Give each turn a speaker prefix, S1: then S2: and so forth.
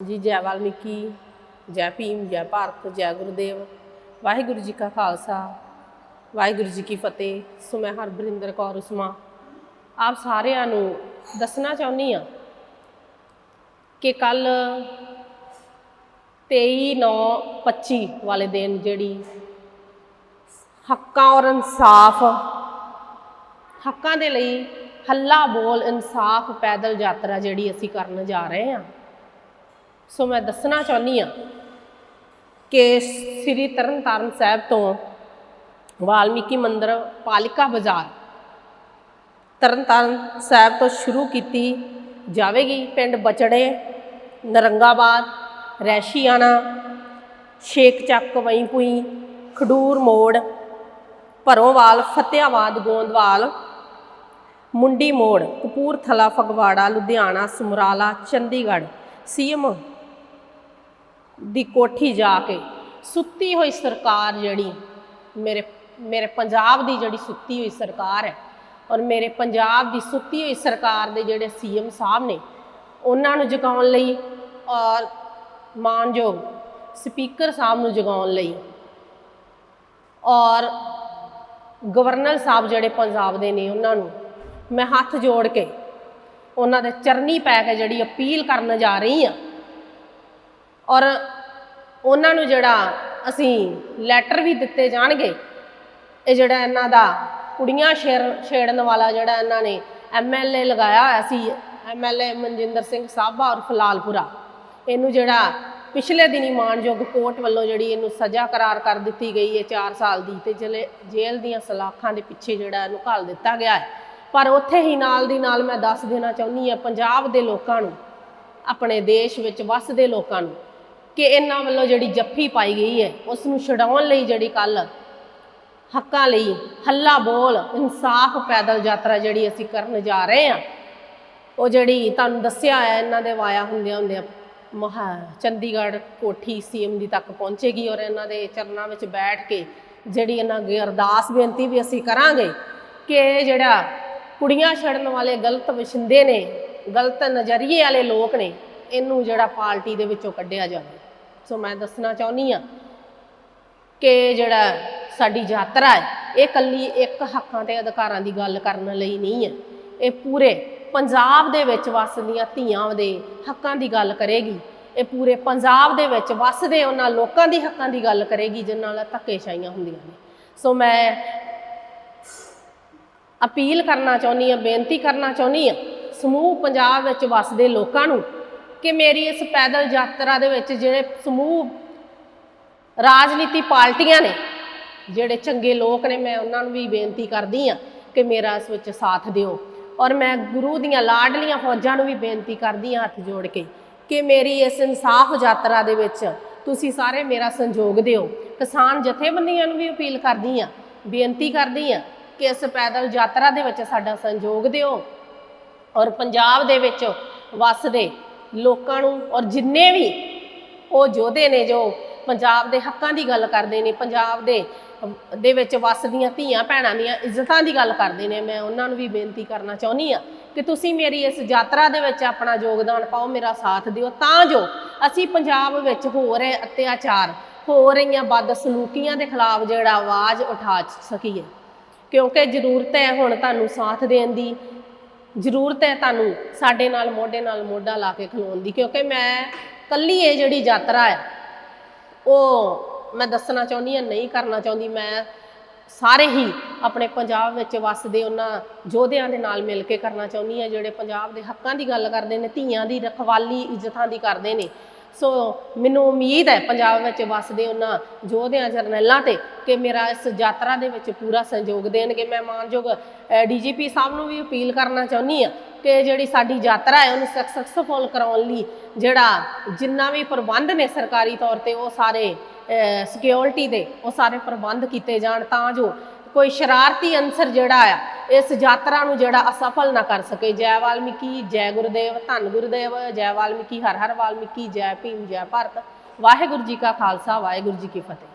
S1: ਜੀ, ਜੈ ਵਾਲਮੀਕੀ, ਜੈ ਭੀਮ, ਜੈ ਭਾਰਤ, ਜੈ ਗੁਰਦੇਵ। ਵਾਹਿਗੁਰੂ ਜੀ ਕਾ ਖਾਲਸਾ, ਵਾਹਿਗੁਰੂ ਜੀ ਕੀ ਫਤਿਹ। ਸੋ ਮੈਂ ਹਰਬਰਿੰਦਰ ਕੌਰ ਉਸਮਾ ਆਪ ਸਾਰਿਆਂ ਨੂੰ ਦੱਸਣਾ ਚਾਹੁੰਦੀ ਆ ਕਿ ਕੱਲ 23 9 25 ਵਾਲੇ ਦਿਨ ਜਿਹੜੀ ਹੱਕਾਂ ਔਰ ਇਨਸਾਫ, ਹੱਕਾਂ ਦੇ ਲਈ ਹੱਲਾ ਬੋਲ ਇਨਸਾਫ ਪੈਦਲ ਯਾਤਰਾ ਜਿਹੜੀ ਅਸੀਂ ਕਰਨ ਜਾ ਰਹੇ ਹਾਂ ਸੋ ਮੈਂ ਦੱਸਣਾ ਚਾਹੁੰਦੀ ਆ ਕਿ ਸ੍ਰੀ ਤਰਨਤਾਰਨ ਸਾਹਿਬ ਤੋਂ ਵਾਲਮੀਕੀ ਮੰਦਿਰ ਪਾਲਿਕਾ ਬਾਜ਼ਾਰ ਤਰਨਤਾਰਨ ਸਾਹਿਬ ਤੋਂ ਸ਼ੁਰੂ ਕੀਤੀ ਜਾਵੇਗੀ। ਪਿੰਡ ਬਚੜੇ, ਨਰੰਗਾਬਾਦ, ਰੈਸ਼ੀਆਣਾ, ਸ਼ੇਖ ਚੱਕ, ਵਈਪੂਈ, ਖਡੂਰ ਮੋੜ, ਭਰੋਵਾਲ, ਫਤਿਆਬਾਦ, ਗੋਂਦਵਾਲ, ਮੁੰਡੀ ਮੋੜ, ਕਪੂਰਥਲਾ, ਫਗਵਾੜਾ, ਲੁਧਿਆਣਾ, ਸਮਰਾਲਾ, ਚੰਡੀਗੜ੍ਹ, ਸੀਐਮ ਦੀ ਕੋਠੀ ਜਾ ਕੇ ਸੁੱਤੀ ਹੋਈ ਸਰਕਾਰ ਜਿਹੜੀ, ਮੇਰੇ ਮੇਰੇ ਪੰਜਾਬ ਦੀ ਜਿਹੜੀ ਸੁੱਤੀ ਹੋਈ ਸਰਕਾਰ ਹੈ ਔਰ ਮੇਰੇ ਪੰਜਾਬ ਦੀ ਸੁੱਤੀ ਹੋਈ ਸਰਕਾਰ ਦੇ ਜਿਹੜੇ ਸੀਐਮ ਸਾਹਿਬ ਨੇ, ਉਹਨਾਂ ਨੂੰ ਜਗਾਉਣ ਲਈ ਔਰ ਮਾਨਯੋਗ ਸਪੀਕਰ ਸਾਹਿਬ ਨੂੰ ਜਗਾਉਣ ਲਈ ਔਰ ਗਵਰਨਰ ਸਾਹਿਬ ਜਿਹੜੇ ਪੰਜਾਬ ਦੇ ਨੇ ਉਹਨਾਂ ਨੂੰ ਮੈਂ ਹੱਥ ਜੋੜ ਕੇ ਉਹਨਾਂ ਦੇ ਚਰਨੀ ਪੈ ਕੇ ਜਿਹੜੀ ਅਪੀਲ ਕਰਨ ਜਾ ਰਹੀ ਹਾਂ ਔਰ ਉਹਨਾਂ ਨੂੰ ਜਿਹੜਾ ਅਸੀਂ ਲੈਟਰ ਵੀ ਦਿੱਤੇ ਜਾਣਗੇ, ਇਹ ਜਿਹੜਾ ਇਹਨਾਂ ਦਾ ਕੁੜੀਆਂ ਛੇੜ, ਛੇੜਨ ਵਾਲਾ ਜਿਹੜਾ ਇਹਨਾਂ ਨੇ ਐਮਐਲਏ ਲਗਾਇਆ ਹੋਇਆ ਸੀ ਐਮਐਲਏ ਮਨਜਿੰਦਰ ਸਿੰਘ ਸਾਬਾ ਔਰ ਫਲਾਲਪੁਰਾ। ਇਹਨੂੰ ਜਿਹੜਾ ਪਿਛਲੇ ਦਿਨੀ ਮਾਨਯੋਗ ਕੋਰਟ ਵੱਲੋਂ ਜਿਹੜੀ ਇਹਨੂੰ ਸਜ਼ਾ ਕਰਾਰ ਕਰ ਦਿੱਤੀ ਗਈ ਹੈ 4 ਸਾਲ ਦੀ ਤੇ ਜਲੇ, ਜੇਲ੍ਹ ਦੀਆਂ ਸਲਾਖਾਂ ਦੇ ਪਿੱਛੇ ਜਿਹੜਾ ਇਹਨੂੰ ਘਾਲ ਦਿੱਤਾ ਗਿਆ ਹੈ। ਪਰ ਉੱਥੇ ਹੀ ਨਾਲ ਦੀ ਨਾਲ ਮੈਂ ਦੱਸ ਦੇਣਾ ਚਾਹੁੰਦੀ ਹਾਂ, ਪੰਜਾਬ ਦੇ ਲੋਕਾਂ ਨੂੰ, ਆਪਣੇ ਦੇਸ਼ ਵਿੱਚ ਵੱਸਦੇ ਲੋਕਾਂ ਨੂੰ ਕਿ ਇਹਨਾਂ ਵੱਲੋਂ ਜਿਹੜੀ ਜੱਫੀ ਪਾਈ ਗਈ ਹੈ, ਉਸ ਨੂੰ ਛਡਾਉਣ ਲਈ ਜਿਹੜੀ ਕੱਲ ਹੱਕਾਂ ਲਈ ਹੱਲਾ ਬੋਲ, ਇਨਸਾਫ ਪੈਦਲ ਯਾਤਰਾ ਜਿਹੜੀ ਅਸੀਂ ਕਰਨ ਜਾ ਰਹੇ ਹਾਂ, ਉਹ ਜਿਹੜੀ ਤੁਹਾਨੂੰ ਦੱਸਿਆ ਹੈ, ਇਹਨਾਂ ਦੇ ਵਾਇਆ ਹੁੰਦਿਆਂ ਹੁੰਦਿਆਂ ਮਹਾ ਚੰਡੀਗੜ੍ਹ ਕੋਠੀ ਸੀਐਮ ਦੀ ਤੱਕ ਪਹੁੰਚੇਗੀ ਔਰ ਇਹਨਾਂ ਦੇ ਚਰਨਾਂ ਵਿੱਚ ਬੈਠ ਕੇ ਜਿਹੜੀ ਇਹਨਾਂ ਅੱਗੇ ਅਰਦਾਸ ਬੇਨਤੀ ਵੀ ਅਸੀਂ ਕਰਾਂਗੇ ਕਿ ਜਿਹੜਾ ਕੁੜੀਆਂ ਛੱਡਣ ਵਾਲੇ ਗਲਤ ਵਸਿੰਦੇ ਨੇ, ਗਲਤ ਨਜ਼ਰੀਏ ਵਾਲੇ ਲੋਕ ਨੇ, ਇਹਨੂੰ ਜਿਹੜਾ ਪਾਰਟੀ ਦੇ ਵਿੱਚੋਂ ਕੱਢਿਆ ਜਾਵੇ। ਸੋ ਮੈਂ ਦੱਸਣਾ ਚਾਹੁੰਦੀ ਆ ਕਿ ਜਿਹੜਾ ਸਾਡੀ ਯਾਤਰਾ ਹੈ, ਇਹ ਕੱਲੀ ਇੱਕ ਹੱਕਾਂ ਤੇ ਅਧਿਕਾਰਾਂ ਦੀ ਗੱਲ ਕਰਨ ਲਈ ਨਹੀਂ ਹੈ। ਇਹ ਪੂਰੇ ਪੰਜਾਬ ਦੇ ਵਿੱਚ ਵਸਦੀਆਂ ਧੀਆਂ ਦੇ ਹੱਕਾਂ ਦੀ ਗੱਲ ਕਰੇਗੀ। ਇਹ ਪੂਰੇ ਪੰਜਾਬ ਦੇ ਵਿੱਚ ਵਸਦੇ ਉਹਨਾਂ ਲੋਕਾਂ ਦੀ ਹੱਕਾਂ ਦੀ ਗੱਲ ਕਰੇਗੀ, ਜਿਨ੍ਹਾਂ ਨਾਲ ਧੱਕੇਸ਼ਾਹੀਆਂ ਹੁੰਦੀਆਂ ਨੇ। ਸੋ ਮੈਂ ਅਪੀਲ ਕਰਨਾ ਚਾਹੁੰਦੀ ਹਾਂ, ਬੇਨਤੀ ਕਰਨਾ ਚਾਹੁੰਦੀ ਹਾਂ, ਸਮੂਹ ਪੰਜਾਬ ਵਿੱਚ ਵਸਦੇ ਲੋਕਾਂ ਨੂੰ ਕਿ ਮੇਰੀ ਇਸ ਪੈਦਲ ਯਾਤਰਾ ਦੇ ਵਿੱਚ ਜਿਹੜੇ ਸਮੂਹ ਰਾਜਨੀਤੀ ਪਾਰਟੀਆਂ ਨੇ, ਜਿਹੜੇ ਚੰਗੇ ਲੋਕ ਨੇ, ਮੈਂ ਉਹਨਾਂ ਨੂੰ ਵੀ ਬੇਨਤੀ ਕਰਦੀ ਆ ਕਿ ਮੇਰਾ ਇਸ ਵਿੱਚ ਸਾਥ ਦਿਓ। ਔਰ ਮੈਂ ਗੁਰੂ ਦੀਆਂ ਲਾਡਲੀਆਂ ਫੌਜਾਂ ਨੂੰ ਵੀ ਬੇਨਤੀ ਕਰਦੀ ਆ ਹੱਥ ਜੋੜ ਕੇ ਕਿ ਮੇਰੀ ਇਸ ਇਨਸਾਫ ਯਾਤਰਾ ਦੇ ਵਿੱਚ ਤੁਸੀਂ ਸਾਰੇ ਮੇਰਾ ਸੰਯੋਗ ਦਿਓ। ਕਿਸਾਨ ਜਥੇਬੰਦੀਆਂ ਨੂੰ ਵੀ ਅਪੀਲ ਕਰਦੀ ਆ ਬੇਨਤੀ ਕਰਦੀ ਆ ਕਿ ਇਸ ਪੈਦਲ ਯਾਤਰਾ ਦੇ ਵਿੱਚ ਸਾਡਾ ਸੰਯੋਗ ਦਿਓ। ਔਰ ਪੰਜਾਬ ਦੇ ਵਿੱਚ ਵਸਦੇ ਲੋਕਾਂ ਨੂੰ ਔਰ ਜਿੰਨੇ ਵੀ ਉਹ ਯੋਧੇ ਨੇ ਜੋ ਪੰਜਾਬ ਦੇ ਹੱਕਾਂ ਦੀ ਗੱਲ ਕਰਦੇ ਨੇ, ਪੰਜਾਬ ਦੇ ਦੇ ਵਿੱਚ ਵਸਦੀਆਂ ਧੀਆਂ ਭੈਣਾਂ ਦੀਆਂ ਇੱਜ਼ਤਾਂ ਦੀ ਗੱਲ ਕਰਦੇ ਨੇ, ਮੈਂ ਉਹਨਾਂ ਨੂੰ ਵੀ ਬੇਨਤੀ ਕਰਨਾ ਚਾਹੁੰਦੀ ਆ ਕਿ ਤੁਸੀਂ ਮੇਰੀ ਇਸ ਯਾਤਰਾ ਦੇ ਵਿੱਚ ਆਪਣਾ ਯੋਗਦਾਨ ਪਾਓ, ਮੇਰਾ ਸਾਥ ਦਿਓ, ਤਾਂ ਜੋ ਅਸੀਂ ਪੰਜਾਬ ਵਿੱਚ ਹੋ ਰਹੇ ਅਤਿਆਚਾਰ, ਹੋ ਰਹੀਆਂ ਬਦਸਲੂਕੀਆਂ ਦੇ ਖਿਲਾਫ ਜਿਹੜਾ ਆਵਾਜ਼ ਉਠਾ ਸਕੀਏ। ਕਿਉਂਕਿ ਜ਼ਰੂਰਤ ਹੈ ਹੁਣ ਤੁਹਾਨੂੰ ਸਾਥ ਦੇਣ ਦੀ ਜ਼ਰੂਰਤ ਹੈ ਤੁਹਾਨੂੰ ਸਾਡੇ ਨਾਲ, ਮੋਢੇ ਨਾਲ, ਮੋਢਾ ਲਾ ਕੇ ਖਲੋਣ ਦੀ, ਕਿਉਂਕਿ ਮੈਂ ਕੱਲੀ ਇਹ ਜਿਹੜੀ ਯਾਤਰਾ ਹੈ, ਉਹ ਮੈਂ ਦੱਸਣਾ ਚਾਹੁੰਦੀ ਹਾਂ, ਨਹੀਂ ਕਰਨਾ ਚਾਹੁੰਦੀ, ਮੈਂ ਸਾਰੇ ਹੀ ਆਪਣੇ ਪੰਜਾਬ ਵਿੱਚ ਵੱਸਦੇ ਉਹਨਾਂ ਯੋਧਿਆਂ ਦੇ ਨਾਲ ਮਿਲ ਕੇ ਕਰਨਾ ਚਾਹੁੰਦੀ ਹਾਂ, ਜਿਹੜੇ ਪੰਜਾਬ ਦੇ ਹੱਕਾਂ ਦੀ ਗੱਲ ਕਰਦੇ ਨੇ, ਧੀਆਂ ਦੀ, ਰਖਵਾਲੀ ਇੱਜ਼ਤਾਂ ਦੀ ਕਰਦੇ ਨੇ ਸੋ ਮੈਨੂੰ ਉਮੀਦ ਹੈ ਪੰਜਾਬ ਵਿੱਚ ਵਸਦੇ ਉਹਨਾਂ ਯੋਧਿਆਂ, ਜਰਨੈਲਾਂ ਤੇ ਕਿ ਮੇਰਾ ਇਸ ਯਾਤਰਾ ਦੇ ਵਿੱਚ ਪੂਰਾ ਸਹਿਯੋਗ ਦੇਣਗੇ। ਮੈਂ ਮਾਨਯੋਗ ਡੀਜੀਪੀ ਸਾਹਿਬ ਨੂੰ ਵੀ ਅਪੀਲ ਕਰਨਾ ਚਾਹੁੰਦੀ ਆ ਕਿ ਜਿਹੜੀ ਸਾਡੀ ਯਾਤਰਾ ਹੈ ਉਹਨੂੰ ਸਕਸੈਸਫੁਲ ਕਰਾਉਣ ਲਈ ਜਿਹੜਾ ਜਿੰਨਾ ਵੀ ਪ੍ਰਬੰਧ ਨੇ ਸਰਕਾਰੀ ਤੌਰ ਤੇ ਉਹ ਸਾਰੇ ਸਿਕਿਉਰਿਟੀ ਦੇ ਉਹ ਸਾਰੇ ਪ੍ਰਬੰਧ ਕੀਤੇ ਜਾਣ ਤਾਂ ਜੋ ਕੋਈ ਸ਼ਰਾਰਤੀ ਅੰਸਰ ਜਿਹੜਾ ਆ, ਇਸ ਯਾਤਰਾ ਨੂੰ ਜਿਹੜਾ ਅਸਫਲ ਨਾ ਕਰ ਸਕੇ। ਜੈ ਵਾਲਮੀਕੀ, ਜੈ ਗੁਰਦੇਵ, ਧੰਨ ਗੁਰਦੇਵ, ਜੈ ਵਾਲਮੀਕੀ, ਹਰ ਹਰ ਵਾਲਮੀਕੀ, ਜੈ ਭੀਮ, ਜੈ ਭਾਰਤ। ਵਾਹਿਗੁਰੂ ਜੀ ਕਾ ਖਾਲਸਾ, ਵਾਹਿਗੁਰੂ ਜੀ ਕੀ ਫਤਿਹ।